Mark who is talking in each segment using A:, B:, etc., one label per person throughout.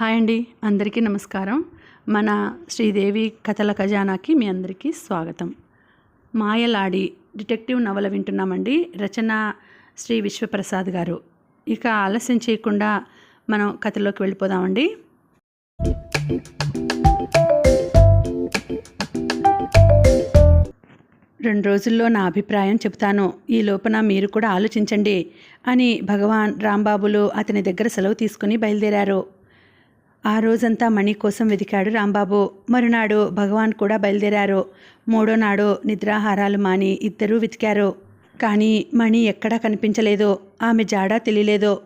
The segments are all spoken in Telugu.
A: హాయ్ అండి అందరికీ నమస్కారం. మన శ్రీదేవి కథల ఖజానాకి మీ అందరికీ స్వాగతం. మాయలాడి డిటెక్టివ్ నవల వింటున్నామండి. రచన శ్రీ విశ్వప్రసాద్ గారు. ఇక ఆలస్యం చేయకుండా మనం కథలోకి వెళ్ళిపోదామండి. రెండు రోజుల్లో నా అభిప్రాయం చెబుతాను. ఈ లోపన మీరు కూడా ఆలోచించండి అని భగవాన్ రాంబాబులు అతని దగ్గర సెలవు తీసుకుని బయలుదేరారు. ఆ రోజంతా మణి కోసం వెతికాడు రాంబాబు. మరునాడు భగవాన్ కూడా బయలుదేరారు. మూడో నాడు నిద్రాహారాలు మాని ఇద్దరూ వెతికారు. కానీ మణి ఎక్కడా కనిపించలేదు. ఆమె జాడా తెలియలేదు.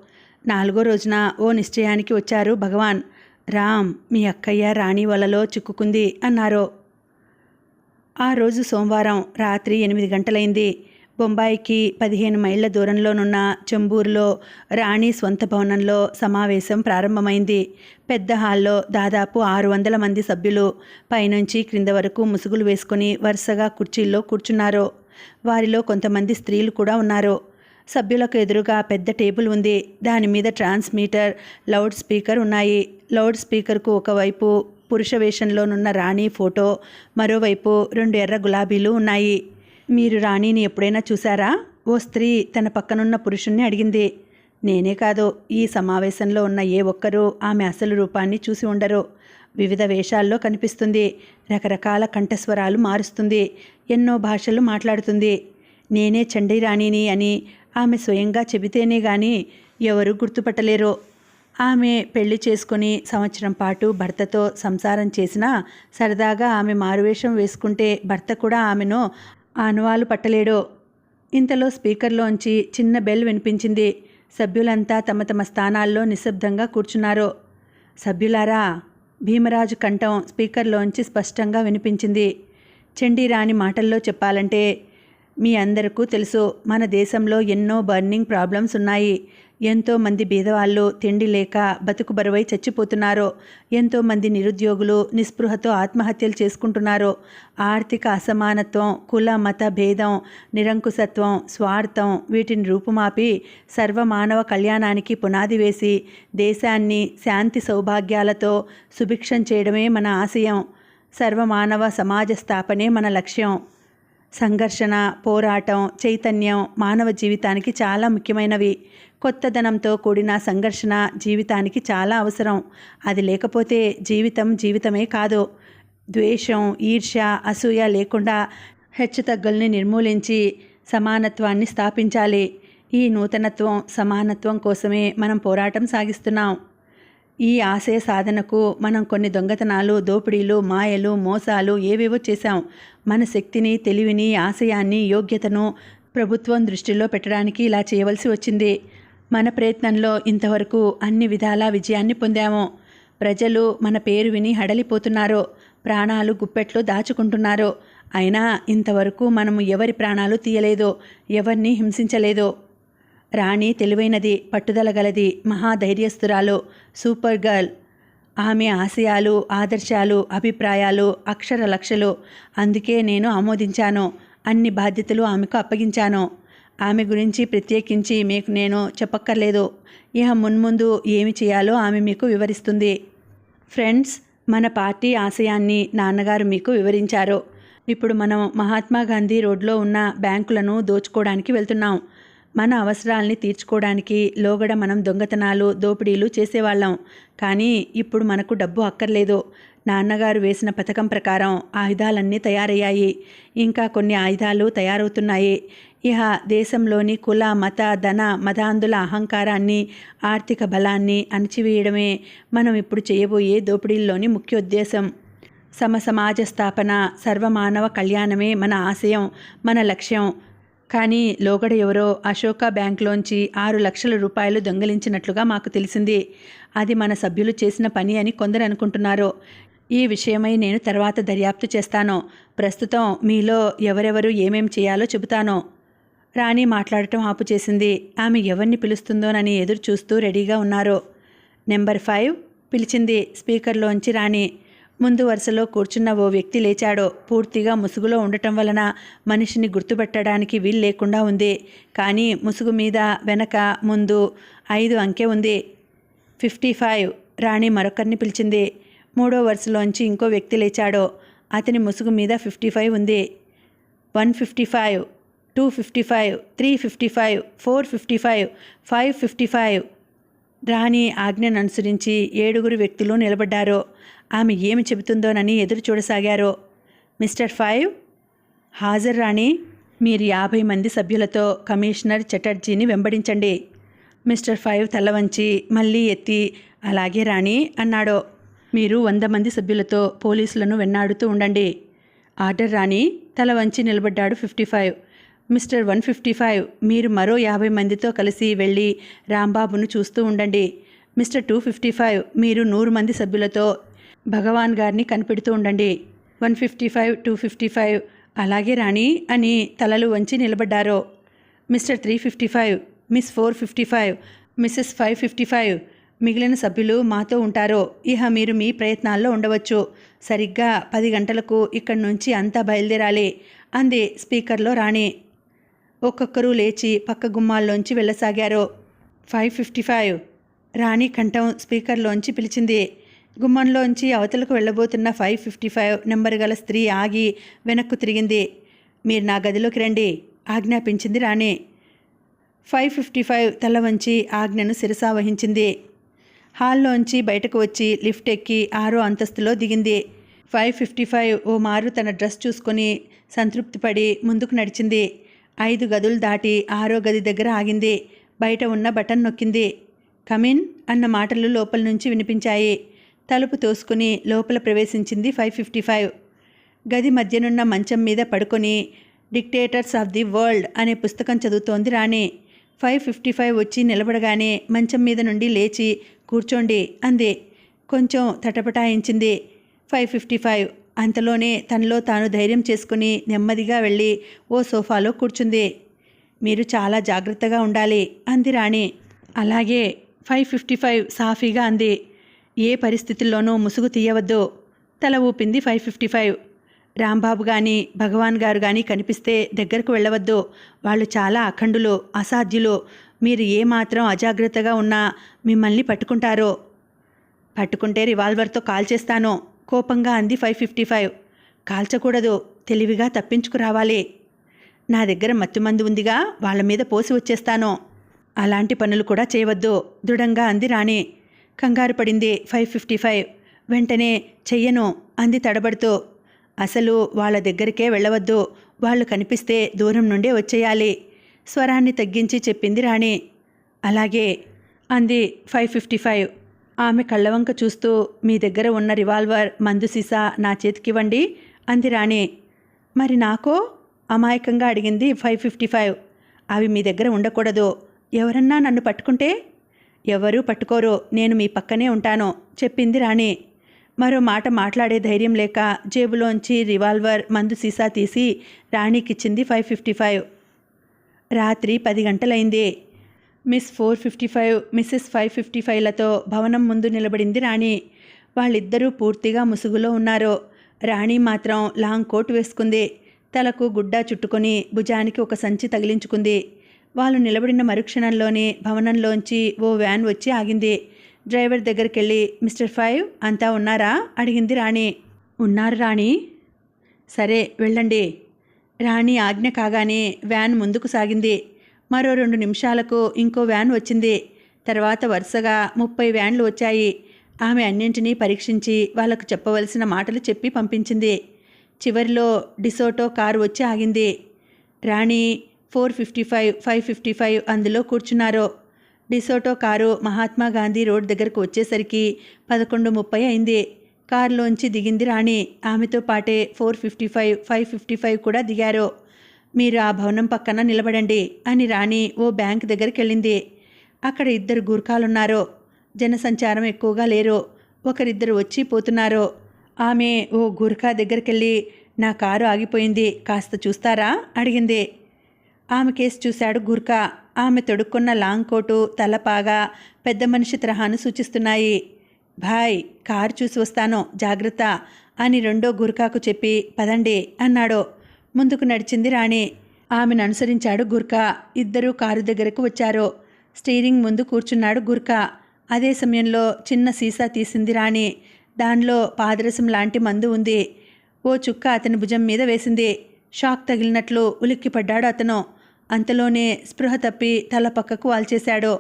A: నాలుగో రోజున ఓ నిశ్చయానికి వచ్చారు భగవాన్. రామ్ మీ అక్కయ్య రాణి వలలో చిక్కుకుంది అన్నారు. ఆ రోజు సోమవారం రాత్రి ఎనిమిది గంటలైంది. బొంబాయికి పదిహేను మైళ్ళ దూరంలోనున్న చెంబూరులో రాణి స్వంత భవనంలో సమావేశం ప్రారంభమైంది. పెద్ద హాల్లో దాదాపు ఆరు వందల మంది సభ్యులు పైనుంచి క్రింద వరకు ముసుగులు వేసుకుని వరుసగా కుర్చీల్లో కూర్చున్నారు. వారిలో కొంతమంది స్త్రీలు కూడా ఉన్నారు. సభ్యులకు ఎదురుగా పెద్ద టేబుల్ ఉంది. దాని మీద ట్రాన్స్మీటర్ లౌడ్ స్పీకర్ ఉన్నాయి. లౌడ్ స్పీకర్కు ఒకవైపు పురుష వేషంలోనున్న రాణి ఫోటో మరోవైపు రెండు ఎర్ర గులాబీలు ఉన్నాయి. మీరు రాణిని ఎప్పుడైనా చూశారా? ఓ స్త్రీ తన పక్కనున్న పురుషుణ్ణి అడిగింది. నేనే కాదు ఈ సమావేశంలో ఉన్న ఏ ఒక్కరూ ఆమె అసలు రూపాన్ని చూసి ఉండరు. వివిధ వేషాల్లో కనిపిస్తుంది. రకరకాల కంఠస్వరాలు మారుస్తుంది. ఎన్నో భాషలు మాట్లాడుతుంది. నేనే చండీ రాణిని అని ఆమె స్వయంగా చెబితేనే గాని ఎవరు గుర్తుపట్టలేరు. ఆమె పెళ్ళి చేసుకుని సంవత్సరం పాటు భర్తతో సంసారం చేసినా సరదాగా ఆమె మారువేషం వేసుకుంటే భర్త కూడా ఆమెను ఆనవాలు పట్టలేడు. ఇంతలో స్పీకర్లోంచి చిన్న బెల్ వినిపించింది. సభ్యులంతా తమ తమ స్థానాల్లో నిశ్శబ్దంగా కూర్చున్నారు. సభ్యులారా భీమరాజు కంఠం స్పీకర్లోంచి స్పష్టంగా వినిపించింది. చండీరాణి మాటల్లో చెప్పాలంటే మీ అందరికీ తెలుసు మన దేశంలో ఎన్నో బర్నింగ్ ప్రాబ్లమ్స్ ఉన్నాయి. ఎంతోమంది బీదవాళ్ళు తిండి లేక బతుకు బరువై చచ్చిపోతున్నారు ఎంతోమంది నిరుద్యోగులు నిస్పృహతో ఆత్మహత్యలు చేసుకుంటున్నారు ఆర్థిక అసమానత్వం కుల మత భేదం నిరంకుశత్వం స్వార్థం వీటిని రూపుమాపి సర్వమానవ కళ్యాణానికి పునాది వేసి దేశాన్ని శాంతి సౌభాగ్యాలతో సుభిక్షం చేయడమే మన ఆశయం. సర్వమానవ సమాజ స్థాపనే మన లక్ష్యం. సంఘర్షణ పోరాటం చైతన్యం మానవ జీవితానికి చాలా ముఖ్యమైనవి. కొత్తదనంతో కూడిన సంఘర్షణ జీవితానికి చాలా అవసరం. అది లేకపోతే జీవితం జీవితమే కాదు. ద్వేషం ఈర్ష్య అసూయ లేకుండా హెచ్చుతగ్గుల్ని నిర్మూలించి సమానత్వాన్ని స్థాపించాలి. ఈ నూతనత్వం సమానత్వం కోసమే మనం పోరాటం సాగిస్తున్నాం. ఈ ఆశయ సాధనకు మనం కొన్ని దొంగతనాలు దోపిడీలు మాయలు మోసాలు ఏవేవో చేశాం. మన శక్తిని తెలివిని ఆశయాన్ని యోగ్యతను ప్రభుత్వం దృష్టిలో పెట్టడానికి ఇలా చేయవలసి వచ్చింది. మన ప్రయత్నంలో ఇంతవరకు అన్ని విధాలా విజయాన్ని పొందాము. ప్రజలు మన పేరు విని హడలిపోతున్నారు. ప్రాణాలు గుప్పెట్లో దాచుకుంటున్నారు. అయినా ఇంతవరకు మనము ఎవరి ప్రాణాలు తీయలేదు ఎవరిని హింసించలేదు. రాణి తెలివైనది పట్టుదల గలది మహాధైర్యస్తురాలు సూపర్ గర్ల్. ఆమె ఆశయాలు ఆదర్శాలు అభిప్రాయాలు అక్షర లక్షలు. అందుకే నేను ఆమోదించాను. అన్ని బాధ్యతలు ఆమెకు అప్పగించాను. ఆమె గురించి ప్రత్యేకించి మీకు నేను చెప్పక్కర్లేదు. ఇహ మున్ముందు ఏమి చేయాలో ఆమె మీకు వివరిస్తుంది. ఫ్రెండ్స్ మన పార్టీ ఆశయాన్ని నాన్నగారు మీకు వివరించారు. ఇప్పుడు మనం మహాత్మా గాంధీ రోడ్లో ఉన్న బ్యాంకులను దోచుకోవడానికి వెళ్తున్నాం. మన అవసరాల్ని తీర్చుకోవడానికి లోగడ మనం దొంగతనాలు దోపిడీలు చేసేవాళ్ళం. కానీ ఇప్పుడు మనకు డబ్బు అక్కర్లేదు. నాన్నగారు వేసిన పథకం ప్రకారం ఆయుధాలన్నీ తయారయ్యాయి. ఇంకా కొన్ని ఆయుధాలు తయారవుతున్నాయి. ఇహ దేశంలోని కుల మత ధన మతాంధుల అహంకారాన్ని ఆర్థిక బలాన్ని అణచివేయడమే మనం ఇప్పుడు చేయబోయే దోపిడీల్లోని ముఖ్య ఉద్దేశం. సమసమాజ స్థాపన సర్వమానవ కళ్యాణమే మన ఆశయం మన లక్ష్యం. కానీ లోగడ ఎవరో అశోక బ్యాంక్లోంచి ఆరు లక్షల రూపాయలు దొంగిలించినట్లుగా మాకు తెలిసింది. అది మన సభ్యులు చేసిన పని అని కొందరు అనుకుంటున్నారు. ఈ విషయమై నేను తర్వాత దర్యాప్తు చేస్తాను. ప్రస్తుతం మీలో ఎవరెవరు ఏమేం చేయాలో చెబుతాను. రాణి మాట్లాడటం ఆపు చేసింది ఆమె ఎవరిని పిలుస్తుందోనని ఎదురు చూస్తూ రెడీగా ఉన్నారు. నెంబర్ ఫైవ్ పిలిచింది స్పీకర్లోంచి రాణి. ముందు వరుసలో కూర్చున్న ఓ వ్యక్తి లేచాడో. పూర్తిగా ముసుగులో ఉండటం వలన మనిషిని గుర్తుపెట్టడానికి వీలు లేకుండా ఉంది. కానీ ముసుగు మీద వెనక ముందు ఐదు అంకె ఉంది. ఫిఫ్టీ ఫైవ్ రాణి మరొకరిని పిలిచింది. మూడో వరుసలోంచి ఇంకో వ్యక్తి లేచాడో. అతని ముసుగు మీద ఫిఫ్టీ ఫైవ్ ఉంది. One fifty five two fifty five three fifty five four fifty five five fifty five రాణి ఆజ్ఞను అనుసరించి ఏడుగురు వ్యక్తులు నిలబడ్డారు. ఆమె ఏమి చెబుతుందోనని ఎదురు చూడసాగారు. మిస్టర్ ఫైవ్ హాజర్ రాణి మీరు యాభై మంది సభ్యులతో కమిషనర్ చటర్జీని వెంబడించండి. మిస్టర్ ఫైవ్ తల వంచి మళ్ళీ ఎత్తి అలాగే రాణి అన్నాడు. మీరు వంద మంది సభ్యులతో పోలీసులను వెన్నాడుతూ ఉండండి. ఆర్డర్ రాణి తల వంచి నిలబడ్డాడు fifty five. Mister one fifty five మీరు మరో యాభై మందితో కలిసి వెళ్ళి రాంబాబును చూస్తూ ఉండండి. మిస్టర్ టూ ఫిఫ్టీ ఫైవ్ మీరు నూరు మంది సభ్యులతో భగవాన్ గారిని కనిపెడుతూ ఉండండి. One fifty five two fifty five అలాగే రాణి అని తలలు వంచి నిలబడ్డారు. Mister three fifty five miss four fifty five Mrs five fifty five మిగిలిన సభ్యులు మాతో ఉంటారు. ఇహ మీరు మీ ప్రయత్నాల్లో ఉండవచ్చు. సరిగ్గా పది గంటలకు ఇక్కడి నుంచి అంతా బయలుదేరాలి అంది స్పీకర్లో రాణి. ఒక్కొక్కరు లేచి పక్క గుమ్మాల్లోంచి వెళ్ళసాగారు. ఫైవ్ ఫిఫ్టీ ఫైవ్ రాణి కంఠం స్పీకర్లోంచి పిలిచింది. గుమ్మంలోంచి అవతలకు వెళ్ళబోతున్న ఫైవ్ ఫిఫ్టీ ఫైవ్ నెంబర్ గల స్త్రీ ఆగి వెనక్కు తిరిగింది. మీరు నా గదిలోకి రండి. ఆజ్ఞాపించింది రాణి. ఫైవ్ ఫిఫ్టీ ఫైవ్ తల వంచి ఆజ్ఞను శిరసా వహించింది. హాల్లోంచి బయటకు వచ్చి లిఫ్ట్ ఎక్కి ఆరో అంతస్తులో దిగింది. ఫైవ్ ఫిఫ్టీ ఫైవ్ ఓ మారు తన డ్రెస్ చూసుకొని సంతృప్తిపడి ముందుకు నడిచింది. ఐదు గదులు దాటి ఆరో గది దగ్గర ఆగింది. బయట ఉన్న బటన్ నొక్కింది. కమిన్ అన్న మాటలు లోపల నుంచి వినిపించాయి. తలుపు తోసుకుని లోపల ప్రవేశించింది ఫైవ్ ఫిఫ్టీ ఫైవ్. గది మధ్యనున్న మంచం మీద పడుకొని డిక్టేటర్స్ ఆఫ్ ది వరల్డ్ అనే పుస్తకం చదువుతోంది రాణి. ఫైవ్ ఫిఫ్టీ ఫైవ్ వచ్చి నిలబడగానే మంచం మీద నుండి లేచి కూర్చోండి అంది. కొంచెం తటపటాయించింది ఫైవ్ ఫిఫ్టీ ఫైవ్. అంతలోనే తనలో తాను ధైర్యం చేసుకుని నెమ్మదిగా వెళ్ళి ఓ సోఫాలో కూర్చుంది. మీరు చాలా జాగ్రత్తగా ఉండాలి అంది రాణి. అలాగే ఫైవ్ ఫిఫ్టీ ఫైవ్ సాఫీగా అంది. ఏ పరిస్థితుల్లోనూ ముసుగు తీయవద్దు. తల ఊపింది ఫైవ్ ఫిఫ్టీ ఫైవ్. రాంబాబు కానీ భగవాన్ గారు కానీ కనిపిస్తే దగ్గరకు వెళ్ళవద్దు. వాళ్ళు చాలా అఖండులు అసాధ్యులు. మీరు ఏమాత్రం అజాగ్రత్తగా ఉన్నా మిమ్మల్ని పట్టుకుంటారు. పట్టుకుంటే రివాల్వర్తో కాల్ చేస్తాను. కోపంగా అంది ఫైవ్ ఫిఫ్టీ ఫైవ్. కాల్చకూడదు తెలివిగా తప్పించుకురావాలి. నా దగ్గర మత్తుమంది ఉందిగా వాళ్ళ మీద పోసి వచ్చేస్తాను. అలాంటి పనులు కూడా చేయవద్దు దృఢంగా అంది రాణి. కంగారు పడింది ఫైవ్ ఫిఫ్టీ ఫైవ్. వెంటనే చెయ్యను అంది తడబడుతూ. అసలు వాళ్ళ దగ్గరికే వెళ్ళవద్దు. వాళ్ళు కనిపిస్తే దూరం నుండే వచ్చేయాలి. స్వరాన్ని తగ్గించి చెప్పింది రాణి. అలాగే అంది ఫైవ్ ఫిఫ్టీ ఫైవ్. ఆమె కళ్ళవంక చూస్తూ మీ దగ్గర ఉన్న రివాల్వర్ మందు సీసా నా చేతికివ్వండి అంది రాణి. మరి నాకో? అమాయకంగా అడిగింది ఫైవ్ ఫిఫ్టీ ఫైవ్. అవి మీ దగ్గర ఉండకూడదు. ఎవరన్నా నన్ను పట్టుకుంటే ఎవరూ పట్టుకోరు నేను మీ పక్కనే ఉంటాను చెప్పింది రాణి. మరో మాట మాట్లాడే ధైర్యం లేక జేబులోంచి రివాల్వర్ మందు సీసా తీసి రాణికిచ్చింది ఫైవ్ ఫిఫ్టీ ఫైవ్. రాత్రి పది గంటలైంది. Miss four fifty five Mrs five fifty ఫైవ్లతో భవనం ముందు నిలబడింది రాణి. వాళ్ళిద్దరూ పూర్తిగా ముసుగులో ఉన్నారు. రాణి మాత్రం లాంగ్ కోట్ వేసుకుంది. తలకు గుడ్డ చుట్టుకొని భుజానికి ఒక సంచి తగిలించుకుంది. వాళ్ళు నిలబడిన మరుక్షణంలోనే భవనంలోంచి ఓ వ్యాన్ వచ్చి ఆగింది. డ్రైవర్ దగ్గరికి వెళ్ళి మిస్టర్ ఫైవ్ అంతా ఉన్నారా? అడిగింది రాణి. ఉన్నారు రాణి. సరే వెళ్ళండి. రాణి ఆజ్ఞ కాగానే వ్యాన్ ముందుకు సాగింది. మరో రెండు నిమిషాలకు ఇంకో వ్యాన్ వచ్చింది. తర్వాత వరుసగా ముప్పై వ్యాన్లు వచ్చాయి. ఆమె అన్నింటినీ పరీక్షించి వాళ్ళకు చెప్పవలసిన మాటలు చెప్పి పంపించింది. చివరిలో డిసోటో కారు వచ్చి ఆగింది. రాణి four fifty five five fifty five అందులో కూర్చున్నారు. DeSoto car Mahatma Gandhi road దగ్గరకు వచ్చేసరికి పదకొండు ముప్పై అయింది కారులోంచి దిగింది రాణి. ఆమెతో పాటే four fifty five five fifty five కూడా దిగారు. మీరు ఆ భవనం పక్కన నిలబడండి అని రాణి ఓ బ్యాంక్ దగ్గరికి వెళ్ళింది. అక్కడ ఇద్దరు గూర్ఖాలున్నారు. జనసంచారం ఎక్కువగా లేరు. ఒకరిద్దరు వచ్చి పోతున్నారు. ఆమె ఓ గూర్ఖా దగ్గరికెళ్ళి నా కారు ఆగిపోయింది కాస్త చూస్తారా? అడిగింది. ఆమె కేసు చూశాడు గుర్కా ఆమె తొడుక్కున్న లాంగ్ కోటు తలపాగా పెద్ద మనిషి తరహాను సూచిస్తున్నాయి. భాయ్ కారు చూసి వస్తాను జాగ్రత్త అని రెండో గుర్కాకు చెప్పి పదండి అన్నాడు. ముందుకు నడిచింది రాణి. ఆమెను అనుసరించాడు గుర్కా ఇద్దరూ కారు దగ్గరకు వచ్చారు. స్టీరింగ్ ముందు కూర్చున్నాడు గుర్కా అదే సమయంలో చిన్న సీసా తీసింది రాణి. దానిలో పాదరసం లాంటి మందు ఉంది. ఓ చుక్క అతని భుజం మీద వేసింది. షాక్ తగిలినట్లు ఉలిక్కిపడ్డాడు అతను. అంతలోనే స్పృహ తప్పి తల పక్కకు వాల్చేశాడు.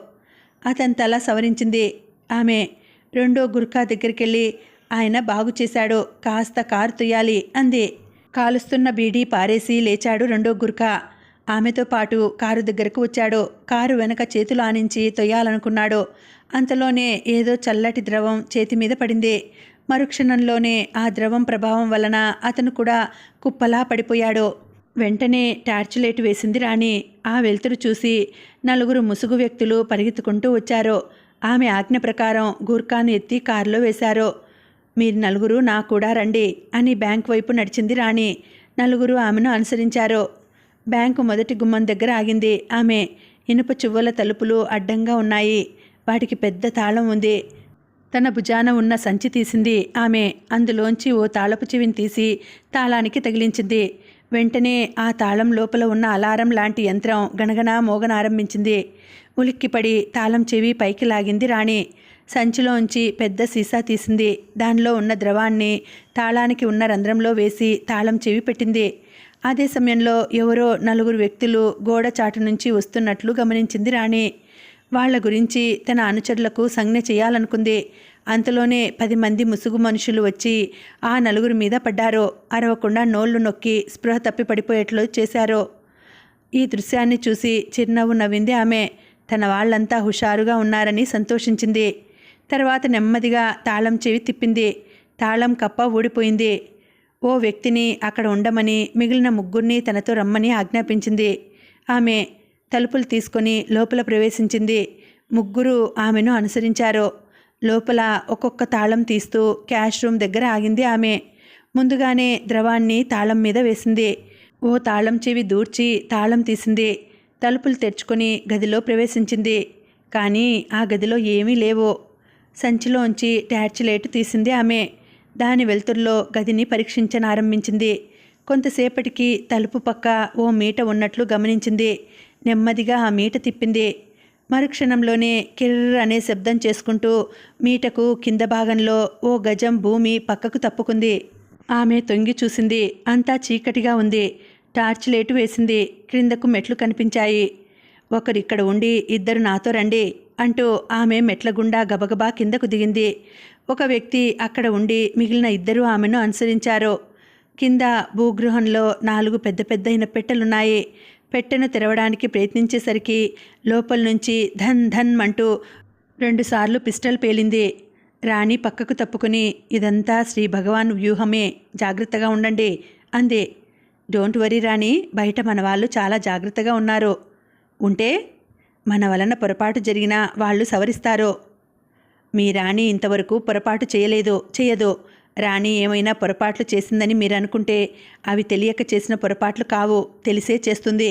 A: అతని తల సవరించింది. ఆమె రెండో గుర్ఖా దగ్గరికెళ్ళి ఆయన బాగు చేశాడు. కాస్త కారు తుయాలి అంది. కాలుస్తున్న బీడీ పారేసి లేచాడు రెండో గుర్ఖా. ఆమెతో పాటు కారు దగ్గరకు వచ్చాడు. కారు వెనక చేతులు ఆనించి తొయ్యాలనుకున్నాడు. అంతలోనే ఏదో చల్లటి ద్రవం చేతి మీద పడింది. మరుక్షణంలోనే ఆ ద్రవం ప్రభావం వలన అతను కూడా కుప్పలా పడిపోయాడు. వెంటనే టార్చ్ లైట్ వేసింది రాణి. ఆ వెలుతురు చూసి నలుగురు ముసుగు వ్యక్తులు పరిగెత్తుకుంటూ వచ్చారు. ఆమె ఆజ్ఞ ప్రకారం గూర్ఖాను ఎత్తి కారులో వేశారు. మీరు నలుగురు నా కూడా రండి అని బ్యాంక్ వైపు నడిచింది రాణి. నలుగురు ఆమెను అనుసరించారు. బ్యాంకు మొదటి గుమ్మం దగ్గర ఆగింది. ఆమె ఇనుప చువ్వల తలుపులు అడ్డంగా ఉన్నాయి. వాటికి పెద్ద తాళం ఉంది. తన భుజాన ఉన్న సంచి తీసింది. ఆమె అందులోంచి ఓ తాళపు చెవిని తీసి తాళానికి తగిలించింది. వెంటనే ఆ తాళం లోపల ఉన్న అలారం లాంటి యంత్రం గణగణ మోగనారంభించింది. ఉలిక్కిపడి తాళం చెవి పైకి లాగింది రాణి. సంచిలోంచి పెద్ద సీసా తీసింది. దానిలో ఉన్న ద్రవాన్ని తాళానికి ఉన్న రంధ్రంలో వేసి తాళం చెవి పెట్టింది. అదే సమయంలో ఎవరో నలుగురు వ్యక్తులు గోడ చాటు నుంచి వస్తున్నట్లు గమనించింది రాణి. వాళ్ళ గురించి తన అనుచరులకు సంజ్ఞ చేయాలనుకుంది. అంతలోనే పది మంది ముసుగు మనుషులు వచ్చి ఆ నలుగురి మీద పడ్డారు అరవకుండా నోళ్ళు నొక్కి స్పృహ తప్పి పడిపోయేట్లు చేశారు. ఈ దృశ్యాన్ని చూసి చిరునవ్వు నవ్వింది ఆమె. తన వాళ్ళంతా హుషారుగా ఉన్నారని సంతోషించింది. తర్వాత నెమ్మదిగా తాళం చెవి తిప్పింది. తాళం కప్ప ఊడిపోయింది. ఓ వ్యక్తిని అక్కడ ఉండమని మిగిలిన ముగ్గురిని తనతో రమ్మని ఆజ్ఞాపించింది. ఆమె తలుపులు తీసుకొని లోపల ప్రవేశించింది. ముగ్గురు ఆమెను అనుసరించారు లోపల ఒక్కొక్క తాళం తీస్తూ క్యాష్ రూమ్ దగ్గర ఆగింది ఆమె. ముందుగానే ద్రవాన్ని తాళం మీద వేసింది. ఓ తాళం చెవి దూర్చి తాళం తీసింది. తలుపులు తెరుచుకొని గదిలో ప్రవేశించింది. కానీ ఆ గదిలో ఏమీ లేవు. సంచిలోంచి టార్చ్ తీసింది ఆమె. దాని వెలుతురులో గదిని పరీక్షించనారంభించింది. కొంతసేపటికి తలుపు పక్క ఓ మీట ఉన్నట్లు గమనించింది. నెమ్మదిగా ఆ మీట తిప్పింది. మరుక్షణంలోనే కిర్ర అనే శబ్దం చేసుకుంటూ మీటకు కింద భాగంలో ఓ గజం భూమి పక్కకు తప్పుకుంది. ఆమె తొంగి చూసింది. అంతా చీకటిగా ఉంది. టార్చ్ లేటు వేసింది. క్రిందకు మెట్లు కనిపించాయి. ఒకరిక్కడ ఉండి ఇద్దరు నాతో రండి అంటూ ఆమె మెట్ల గుండా గబగబా కిందకు దిగింది. ఒక వ్యక్తి అక్కడ ఉండి మిగిలిన ఇద్దరు ఆమెను అనుసరించారు. కింద భూగృహంలో నాలుగు పెద్ద పెద్ద పెట్టెలున్నాయి పెట్టెను తెరవడానికి ప్రయత్నించేసరికి లోపల నుంచి ధన్ ధన్ అంటూ రెండుసార్లు పిస్టల్ పేలింది. రాణి పక్కకు తప్పుకుని ఇదంతా శ్రీ భగవాన్ వ్యూహమే. జాగ్రత్తగా ఉండండి అంది. డోంట్ వరీ రాణి బయట మన వాళ్ళు చాలా జాగ్రత్తగా ఉన్నారు. ఉంటే మన వలన పొరపాటు జరిగినా వాళ్ళు సవరిస్తారు. మీ రాణి ఇంతవరకు పొరపాటు చేయలేదు చేయదు. రాణి ఏమైనా పొరపాట్లు చేసిందని మీరు అనుకుంటే అవి తెలియక చేసిన పొరపాట్లు కావు తెలిసే చేస్తుంది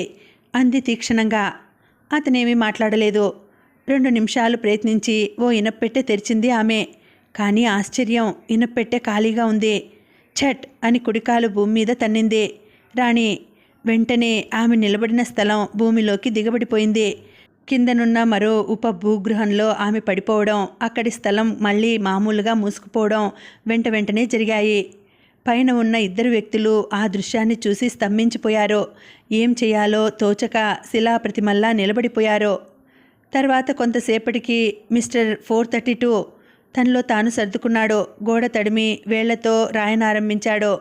A: అంది తీక్షణంగా. అతనేమీ మాట్లాడలేదు. రెండు నిమిషాలు ప్రయత్నించి ఓ ఇనప్పెట్టె తెరిచింది ఆమె. కానీ ఆశ్చర్యం ఇనప్పెట్టె ఖాళీగా ఉంది. ఛట్! అని కుడికాలు భూమి మీద తన్నింది. రాణి వెంటనే ఆమె నిలబడిన స్థలం భూమిలోకి దిగబడిపోయింది. కిందనున్న మరో ఉప భూగృహంలో ఆమె పడిపోవడం అక్కడి స్థలం మళ్ళీ మామూలుగా మూసుకుపోవడం వెంట వెంటనే జరిగాయి. పైన ఉన్న ఇద్దరు వ్యక్తులు ఆ దృశ్యాన్ని చూసి స్తంభించిపోయారు. ఏం చేయాలో తోచక శిలాప్రతిమల్లా నిలబడిపోయారు. తర్వాత కొంతసేపటికి మిస్టర్ ఫోర్ థర్టీ టూ తనలో తాను సర్దుకున్నాడు. గోడ తడిమి వేళ్ళతో రాయనారంభించాడు.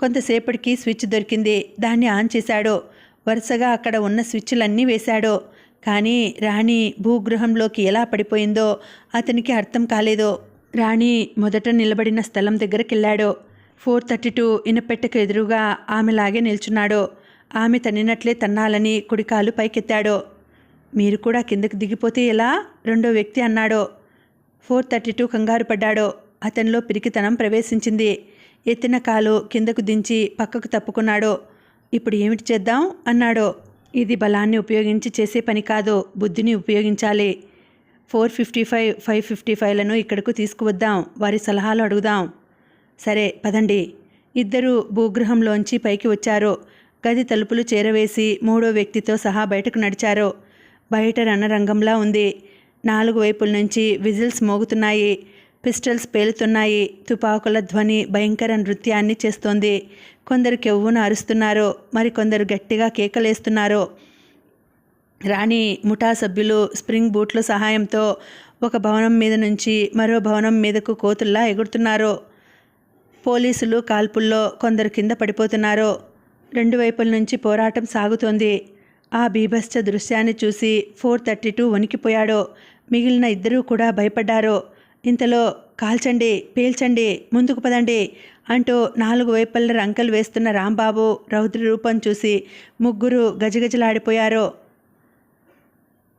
A: కొంతసేపటికి స్విచ్ దొరికింది. దాన్ని ఆన్ చేశాడు. వరుసగా అక్కడ ఉన్న స్విచ్లన్నీ వేశాడు. కానీ రాణి భూగృహంలోకి ఎలా పడిపోయిందో అతనికి అర్థం కాలేదో. రాణి మొదట నిలబడిన స్థలం దగ్గరకెళ్ళాడు. ఫోర్ థర్టీ టూ ఇనపెట్టెకు ఎదురుగా ఆమెలాగే నిల్చున్నాడో. ఆమె తన్నినట్లే తన్నాలని కుడికాలు పైకెత్తాడో. మీరు కూడా కిందకు దిగిపోతే ఎలా? రెండో వ్యక్తి అన్నాడో. ఫోర్ థర్టీ టూ కంగారు పడ్డాడో. అతనిలో పిరికితనం ప్రవేశించింది. ఎత్తిన కాలు కిందకు దించి పక్కకు తప్పుకున్నాడో. ఇప్పుడు ఏమిటి చేద్దాం? అన్నాడో. ఇది బలాన్ని ఉపయోగించి చేసే పని కాదు బుద్ధిని ఉపయోగించాలి. Four fifty five five fifty ఫైవ్లను ఇక్కడకు తీసుకువద్దాం. వారి సలహాలు అడుగుదాం. సరే పదండి. ఇద్దరు భూగృహంలోంచి పైకి వచ్చారు గది తలుపులు చేరవేసి మూడో వ్యక్తితో సహా బయటకు నడిచారు. బయట రణరంగంలా ఉంది. నాలుగు వైపుల నుంచి విజిల్స్ మోగుతున్నాయి. పిస్టల్స్ పేలుతున్నాయి. తుపాకుల ధ్వని భయంకర నృత్యాన్ని చేస్తోంది. కొందరు కెవ్వును అరుస్తున్నారో మరికొందరు గట్టిగా కేకలేస్తున్నారు. రాణి ముఠా సభ్యులు స్ప్రింగ్ బూట్ల సహాయంతో ఒక భవనం మీద నుంచి మరో భవనం మీదకు కోతుల్లా ఎగురుతున్నారు. పోలీసులు కాల్పుల్లో కొందరు కింద పడిపోతున్నారు. రెండు వైపుల నుంచి పోరాటం సాగుతోంది. ఆ బీభత్స దృశ్యాన్ని చూసి ఫోర్ థర్టీ టూ వణికిపోయాడో. మిగిలిన ఇద్దరూ కూడా భయపడ్డారు. ఇంతలో కాల్చండి పేల్చండి ముందుకు పదండి అంటూ నాలుగు వైపుల రంకలు వేస్తున్న రాంబాబు రౌద్ర రూపం చూసి ముగ్గురు గజగజలాడిపోయారు.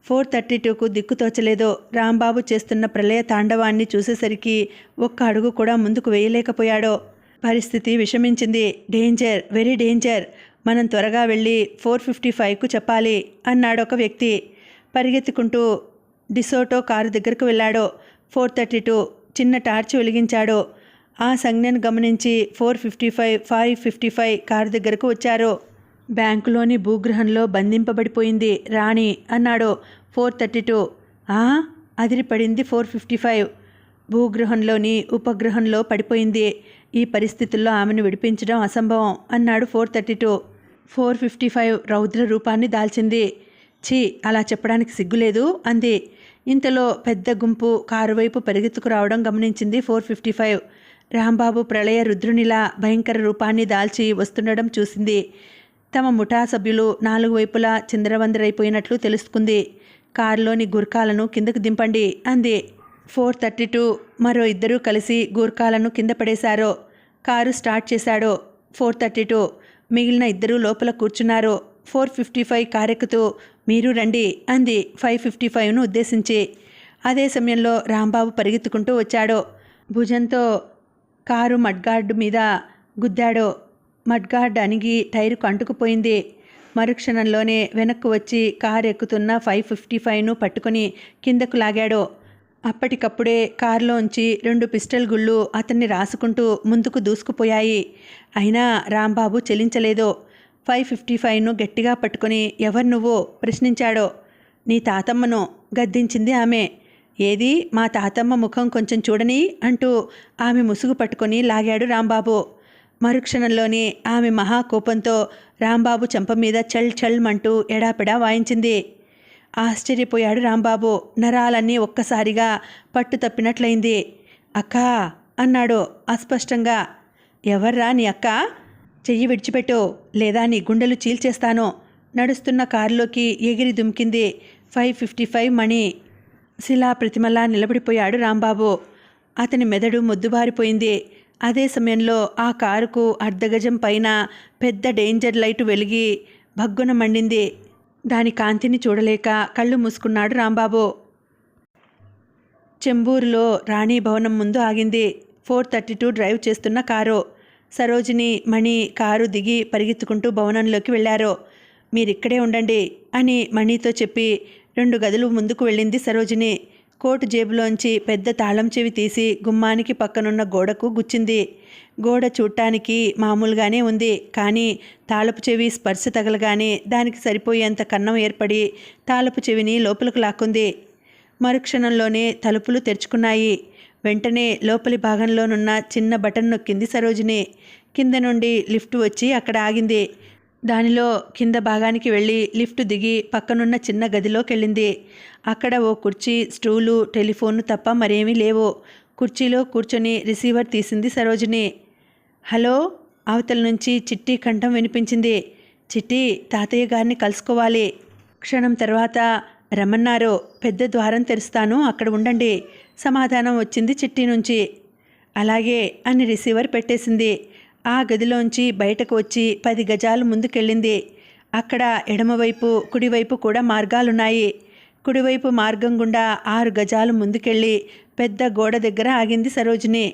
A: ఫోర్ థర్టీ టూకు దిక్కు తోచలేదు. రాంబాబు చేస్తున్న ప్రళయ తాండవాన్ని చూసేసరికి ఒక్క అడుగు కూడా ముందుకు వేయలేకపోయాడు. పరిస్థితి విషమించింది. Danger very danger. మనం త్వరగా వెళ్ళి ఫోర్ ఫిఫ్టీ ఫైవ్కు చెప్పాలి అన్నాడు ఒక వ్యక్తి. పరిగెత్తుకుంటూ డిసోటో కారు దగ్గరకు వెళ్ళాడు. ఫోర్ థర్టీ టూ చిన్న టార్చ్ వెలిగించాడు. ఆ సంజ్ఞను గమనించి four fifty five five fifty five car దగ్గరకు వచ్చారు. బ్యాంకులోని భూగ్రహంలో బంధింపబడిపోయింది. రాణి అన్నాడు ఫోర్ థర్టీ టూ. అదిరిపడింది ఫోర్ ఫిఫ్టీ ఫైవ్. భూగ్రహంలోని ఉపగ్రహంలో పడిపోయింది. ఈ పరిస్థితుల్లో ఆమెను విడిపించడం అసంభవం అన్నాడు four thirty two. Four fifty five రౌద్ర రూపాన్ని దాల్చింది. ఛీ అలా చెప్పడానికి సిగ్గులేదు అంది. ఇంతలో పెద్ద గుంపు కారు వైపు పరిగెత్తుకు రావడం గమనించింది ఫోర్ ఫిఫ్టీ ఫైవ్. రాంబాబు ప్రళయ రుద్రునిలా భయంకర రూపాన్ని దాల్చి వస్తుండడం చూసింది. తమ ముఠా సభ్యులు నాలుగు వైపులా చిందరవందరైపోయినట్లు తెలుసుకుంది. కారులోని గుర్కాలను కిందకు దింపండి అంది. ఫోర్ థర్టీ టూ మరో ఇద్దరూ కలిసి గూర్ఖాలను కింద పడేశారు. కారు స్టార్ట్ చేశాడు. ఫోర్ థర్టీ టూ మిగిలిన ఇద్దరూ లోపల కూర్చున్నారు. ఫోర్ ఫిఫ్టీ ఫైవ్ కారెక్కుతూ మీరు రండి అంది ఫైవ్ ఫిఫ్టీ ఫైవ్ను ఉద్దేశించి. అదే సమయంలో రాంబాబు పరిగెత్తుకుంటూ వచ్చాడు. భుజంతో కారు మడ్గార్డు మీద గుద్దాడు. మడ్గార్డ్ అణిగి టైరుకు అంటుకుపోయింది. మరుక్షణంలోనే వెనక్కు వచ్చి కారు ఎక్కుతున్న ఫైవ్ ఫిఫ్టీ ఫైవ్ను పట్టుకుని కిందకు లాగాడు. అప్పటికప్పుడే కారులోంచి రెండు పిస్టల్ గుళ్ళు అతన్ని రాసుకుంటూ ముందుకు దూసుకుపోయాయి. అయినా రాంబాబు చెలించలేదు. ఫైవ్ ఫిఫ్టీ ఫైవ్ను గట్టిగా పట్టుకొని ఎవరు నువ్వు ప్రశ్నించాడో? నీ తాతమ్మను గద్దించింది ఆమె. ఏది? మా తాతమ్మ ముఖం కొంచెం చూడని అంటూ ఆమె ముసుగు పట్టుకొని లాగాడు రాంబాబు. మరుక్షణంలోనే ఆమె మహాకోపంతో రాంబాబు చెంప మీద చల్ చల్ మంటూ ఎడాపెడా వాయించింది. ఆశ్చర్యపోయాడు రాంబాబు. నరాలన్నీ ఒక్కసారిగా పట్టు తప్పినట్లయింది. అక్కా! అన్నాడు అస్పష్టంగా. ఎవర్రా నీ అక్క? చెయ్యి విడిచిపెట్టో లేదా నీ గుండెలు చీల్చేస్తాను నడుస్తున్న కారులోకి ఎగిరి దుమికింది ఫైవ్ ఫిఫ్టీ ఫైవ్ మణి. శిలా ప్రతిమలా నిలబడిపోయాడు రాంబాబు. అతని మెదడు మొద్దుబారిపోయింది. అదే సమయంలో ఆ కారుకు అర్ధగజం పైన పెద్ద డేంజర్ లైటు వెలిగి భగ్గున మండింది. దాని కాంతిని చూడలేక కళ్ళు మూసుకున్నాడు రాంబాబు. చెంబూరులో రాణి భవనం ముందు ఆగింది. ఫోర్ థర్టీ టూ డ్రైవ్ చేస్తున్న కారు. సరోజిని మణి కారు దిగి పరిగెత్తుకుంటూ భవనంలోకి వెళ్ళారు. మీరిక్కడే ఉండండి అని మణితో చెప్పి రెండు గదులు ముందుకు వెళ్ళింది సరోజిని. కోటు జేబులోంచి పెద్ద తాళం చెవి తీసి గుమ్మానికి పక్కనున్న గోడకు గుచ్చింది. గోడ చూడటానికి మామూలుగానే ఉంది కానీ తాళపు చెవి స్పర్శ తగలగానే దానికి సరిపోయేంత కన్నం ఏర్పడి తాళపు చెవిని లోపలికి లాక్కుంది. మరుక్షణంలోనే తలుపులు తెరుచుకున్నాయి. వెంటనే లోపలి భాగంలోనున్న చిన్న బటన్ నొక్కింది సరోజిని. కింద నుండి లిఫ్ట్ వచ్చి అక్కడ ఆగింది. దానిలో కింద భాగానికి వెళ్ళి లిఫ్ట్ దిగి పక్కనున్న చిన్న గదిలోకి వెళ్ళింది అక్కడ ఓ కుర్చీ స్టూలు టెలిఫోన్ తప్ప మరేమీ లేవు. కుర్చీలో కూర్చొని రిసీవర్ తీసింది సరోజిని. హలో? అవతల నుంచి చిట్టి కంఠం వినిపించింది. చిట్టి తాతయ్య గారిని కలుసుకోవాలి. క్షణం తర్వాత రమ్మన్నారు. పెద్ద ద్వారం తెరుస్తాను అక్కడ ఉండండి. సమాధానం వచ్చింది చిట్టి నుంచి. అలాగే అని రిసీవర్ పెట్టేసింది. ఆ గదిలోంచి బయటకు వచ్చి పది గజాలు ముందుకెళ్ళింది. అక్కడ ఎడమవైపు కుడివైపు కూడా మార్గాలున్నాయి. కుడివైపు మార్గం గుండా ఆరు గజాలు ముందుకెళ్ళి పెద్ద గోడ దగ్గర ఆగింది సరోజిని.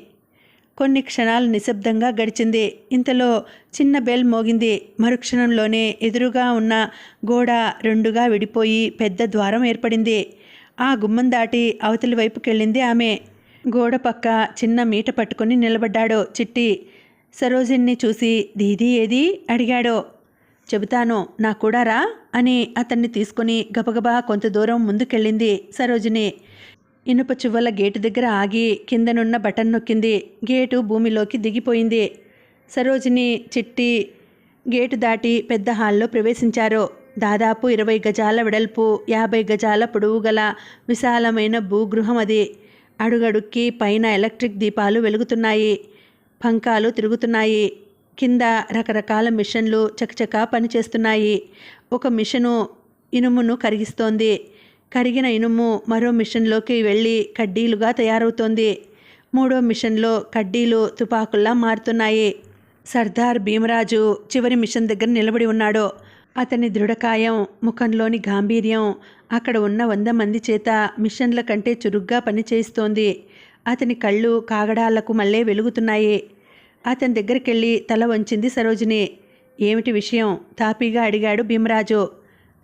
A: కొన్ని క్షణాలు నిశ్శబ్దంగా గడిచింది. ఇంతలో చిన్న బెల్ మోగింది. మరుక్షణంలోనే ఎదురుగా ఉన్న గోడ రెండుగా విడిపోయి పెద్ద ద్వారం ఏర్పడింది. ఆ గుమ్మం దాటి అవతలి వైపుకెళ్ళింది ఆమె. గోడ పక్క చిన్న మీట పట్టుకొని నిలబడ్డాడు చిట్టి. సరోజిని చూసి దీది ఏది? అడిగాడు. చెబుతాను నా కూడా రా అని అతన్ని తీసుకుని గబగబా కొంత దూరం ముందుకెళ్ళింది సరోజిని. ఇనుప చువ్వల గేటు దగ్గర ఆగి కిందనున్న బటన్ నొక్కింది. గేటు భూమిలోకి దిగిపోయింది. సరోజిని చిట్టి గేటు దాటి పెద్ద హాల్లో ప్రవేశించారు. దాదాపు ఇరవై గజాల వెడల్పు యాభై గజాల పొడవు గల విశాలమైన భూగృహం అది. అడుగడుక్కి పైన ఎలక్ట్రిక్ దీపాలు వెలుగుతున్నాయి. పంకాలు తిరుగుతున్నాయి. కింద రకరకాల మిషన్లు చకచకా పనిచేస్తున్నాయి. ఒక మిషను ఇనుమును కరిగిస్తోంది. కరిగిన ఇనుము మరో మిషన్లోకి వెళ్ళి కడ్డీలుగా తయారవుతోంది. మూడో మిషన్లో కడ్డీలు తుపాకుల్లా మారుతున్నాయి. సర్దార్ భీమరాజు చివరి మిషన్ దగ్గర నిలబడి ఉన్నాడు. అతని దృఢకాయం ముఖంలోని గాంభీర్యం అక్కడ ఉన్న వంద మంది చేత మిషన్ల కంటే చురుగ్గా పనిచేస్తోంది అతని కళ్ళు కాగడాలకు మళ్ళీ వెలుగుతున్నాయి. అతని దగ్గరికెళ్ళి తల వంచింది సరోజిని. ఏమిటి విషయం? తాపీగా అడిగాడు భీమరాజు.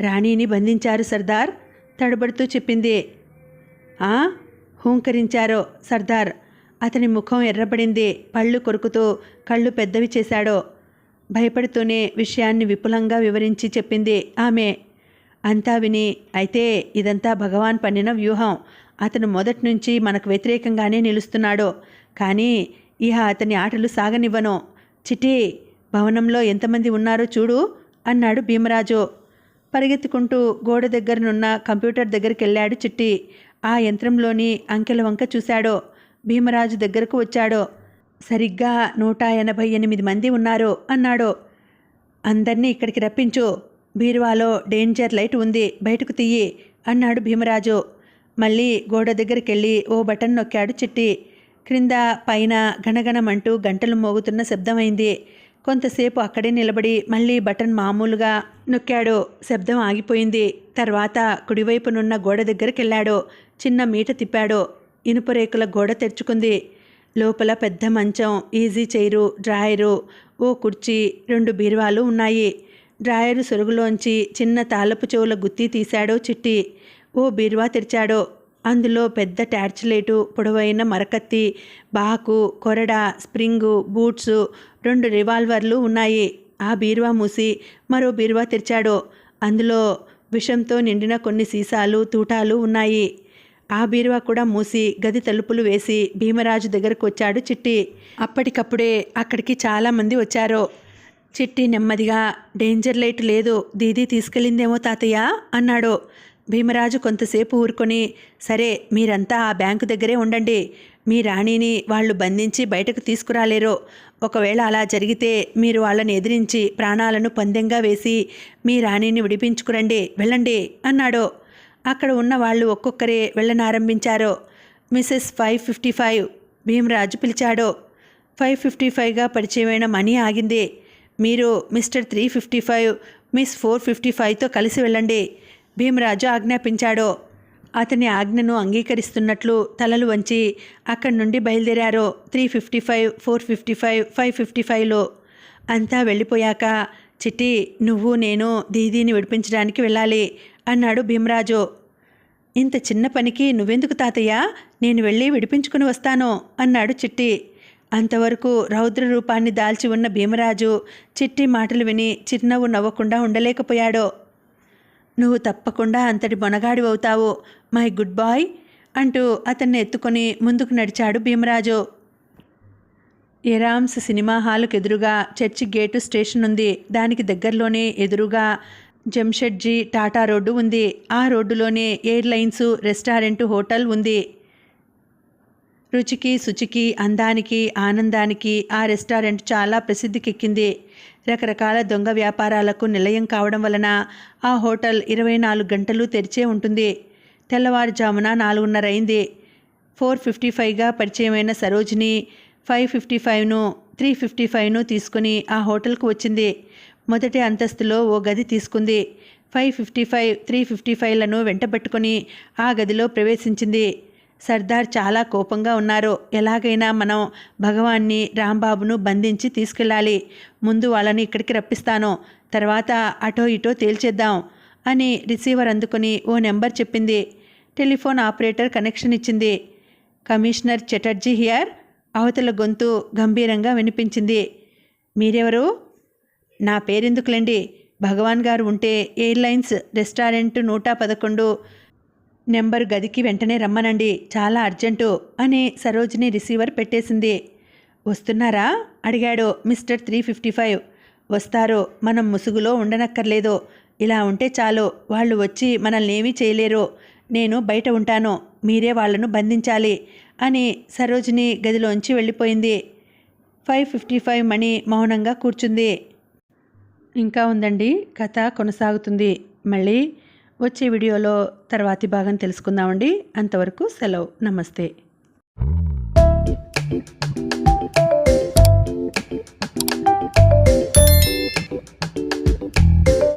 A: రాణిని బంధించారు సర్దార్? తడబడుతూ చెప్పింది. ఆ? హూంకరించారో సర్దార్. అతని ముఖం ఎర్రబడింది. పళ్ళు కొరుకుతూ కళ్ళు పెద్దవి చేశాడో. భయపడుతూనే విషయాన్ని విపులంగా వివరించి చెప్పింది ఆమె. అంతా విని అయితే ఇదంతా భగవాన్ పన్నిన వ్యూహం. అతను మొదటి నుంచి మనకు వ్యతిరేకంగానే నిలుస్తున్నాడు. కానీ ఇహ అతని ఆటలు సాగనివ్వను. చిటి భవనంలో ఎంతమంది ఉన్నారో చూడు అన్నాడు భీమరాజు. పరిగెత్తుకుంటూ గోడ దగ్గరనున్న కంప్యూటర్ దగ్గరికి వెళ్ళాడు చిట్టి ఆ యంత్రంలోని అంకెల వంక చూశాడు. భీమరాజు దగ్గరకు వచ్చాడు. సరిగ్గా నూట ఎనభై ఎనిమిది మంది ఉన్నారు అన్నాడు. అందర్నీ ఇక్కడికి రప్పించు. బీరువాలో డేంజర్ లైట్ ఉంది బయటకు తీయి అన్నాడు భీమరాజు. మళ్ళీ గోడ దగ్గరికి వెళ్ళి ఓ బటన్ నొక్కాడు చిట్టి. క్రింద పైన గణగణమంటూ గంటలు మోగుతున్న శబ్దమైంది. కొంతసేపు అక్కడే నిలబడి మళ్ళీ బటన్ మామూలుగా నొక్కాడు. శబ్దం ఆగిపోయింది. తర్వాత కుడివైపునున్న గోడ దగ్గరికి వెళ్ళాడు చిన్న మీట తిప్పాడు. ఇనుప రేకుల గోడ తెరుచుకుంది. లోపల పెద్ద మంచం ఈజీ చైరు డ్రాయరు ఓ కుర్చీ రెండు బీరువాలు ఉన్నాయి. డ్రాయరు సొరుగులోంచి చిన్న తాళపు చెవుల గుత్తి తీశాడో చిట్టి. ఓ బీరువా తెరిచాడో. అందులో పెద్ద టార్చ్ లైటు పొడవైన మరకత్తి బాకు కొరడ స్ప్రింగు బూట్సు రెండు రివాల్వర్లు ఉన్నాయి. ఆ బీరువా మూసి మరో బీరువా తెరిచాడు. అందులో విషంతో నిండిన కొన్ని సీసాలు తూటాలు ఉన్నాయి. ఆ బీరువా కూడా మూసి గది తలుపులు వేసి భీమరాజు దగ్గరకు వచ్చాడు చిట్టి. అప్పటికప్పుడే అక్కడికి చాలామంది వచ్చారు. చిట్టి నెమ్మదిగా డేంజర్ లైట్ లేదు దీదీ తీసుకెళ్ళిందేమో తాతయ్య అన్నాడు. భీమరాజు కొంతసేపు ఊరుకొని సరే మీరంతా ఆ బ్యాంకు దగ్గరే ఉండండి. మీ రాణిని వాళ్ళు బంధించి బయటకు తీసుకురాలేరు. ఒకవేళ అలా జరిగితే మీరు వాళ్ళని ఎదిరించి ప్రాణాలను పందెంగా వేసి మీ రాణిని విడిపించుకురండి. వెళ్ళండి అన్నాడు. అక్కడ ఉన్న వాళ్ళు ఒక్కొక్కరే వెళ్ళనారంభించారో. Mrs five fifty five Bhimaraju పిలిచాడో. Five fifty ఫైవ్గా పరిచయమైన మనీ ఆగింది. మీరు mister three fifty five miss four fifty ఫైవ్తో కలిసి వెళ్ళండి. భీమరాజు ఆజ్ఞాపించాడో. అతని ఆజ్ఞను అంగీకరిస్తున్నట్లు తలలు వంచి అక్కడి నుండి బయలుదేరారు. Three fifty five four fifty five five fifty ఫైవ్లో. అంతా వెళ్ళిపోయాక చిట్టి నువ్వు నేను దీదీని విడిపించడానికి వెళ్ళాలి. అన్నాడు భీమరాజు. ఇంత చిన్న పనికి నువ్వెందుకు తాతయ్య? నేను వెళ్ళి విడిపించుకుని వస్తాను అన్నాడు చిట్టి. అంతవరకు రౌద్ర రూపాన్ని దాల్చి ఉన్న భీమరాజు చిట్టి మాటలు విని చిరునవ్వు నవ్వకుండా ఉండలేకపోయాడు. నువ్వు తప్పకుండా అంతటి మొనగాడివవుతావు మై గుడ్ బాయ్ అంటూ అతన్ని ఎత్తుకొని ముందుకు నడిచాడు భీమరాజు. ఎరామ్స్ సినిమా హాల్కు ఎదురుగా చర్చి గేటు స్టేషన్ ఉంది. దానికి దగ్గరలోనే ఎదురుగా జంషెడ్జీ టాటా రోడ్డు ఉంది. ఆ రోడ్డులోనే ఎయిర్లైన్స్ రెస్టారెంట్ హోటల్ ఉంది. రుచికి శుచికి అందానికి ఆనందానికి ఆ రెస్టారెంట్ చాలా ప్రసిద్ధికెక్కింది. రకరకాల దొంగ వ్యాపారాలకు నిలయం కావడం వలన ఆ హోటల్ ఇరవై నాలుగు గంటలు తెరిచే ఉంటుంది. తెల్లవారుజామున నాలుగున్నర అయింది. ఫోర్ ఫిఫ్టీ ఫైవ్గా పరిచయమైన సరోజిని ఫైవ్ ఫిఫ్టీ ఫైవ్ను త్రీ ఫిఫ్టీ ఫైవ్ను తీసుకుని ఆ హోటల్కు వచ్చింది. మొదటి అంతస్తులో ఓ గది తీసుకుంది. Five fifty five three fifty ఫైవ్లను వెంటబెట్టుకుని ఆ గదిలో ప్రవేశించింది. సర్దార్ చాలా కోపంగా ఉన్నారు. ఎలాగైనా మనం భగవాన్ని రాంబాబును బంధించి తీసుకెళ్ళాలి. ముందు వాళ్ళని ఇక్కడికి రప్పిస్తాను. తర్వాత అటో ఇటో తేల్చేద్దాం అని రిసీవర్ అందుకుని ఓ నెంబర్ చెప్పింది. టెలిఫోన్ ఆపరేటర్ కనెక్షన్ ఇచ్చింది. కమిషనర్ చటర్జీ హియర్ అవతల గొంతు గంభీరంగా వినిపించింది. మీరెవరు? నా పేరెందుకులండి? భగవాన్ గారు ఉంటే ఎయిర్లైన్స్ రెస్టారెంట్ నూట పదకొండు నెంబర్ గదికి వెంటనే రమ్మనండి. చాలా అర్జెంటు అని సరోజిని రిసీవర్ పెట్టేసింది. వస్తున్నారా? అడిగాడు మిస్టర్ త్రీ ఫిఫ్టీ ఫైవ్. వస్తారు. మనం ముసుగులో ఉండనక్కర్లేదు. ఇలా ఉంటే చాలు. వాళ్ళు వచ్చి మనల్ని ఏమీ చేయలేరు. నేను బయట ఉంటాను. మీరే వాళ్ళను బంధించాలి అని సరోజిని గదిలోంచి వెళ్ళిపోయింది. ఫైవ్ ఫిఫ్టీ ఫైవ్ మణి మౌనంగా కూర్చుంది. ఇంకా ఉందండి. కథ కొనసాగుతుంది. మళ్ళీ వచ్చే వీడియోలో తర్వాతి భాగం తెలుసుకుందామండి. అంతవరకు సెలవు. నమస్తే.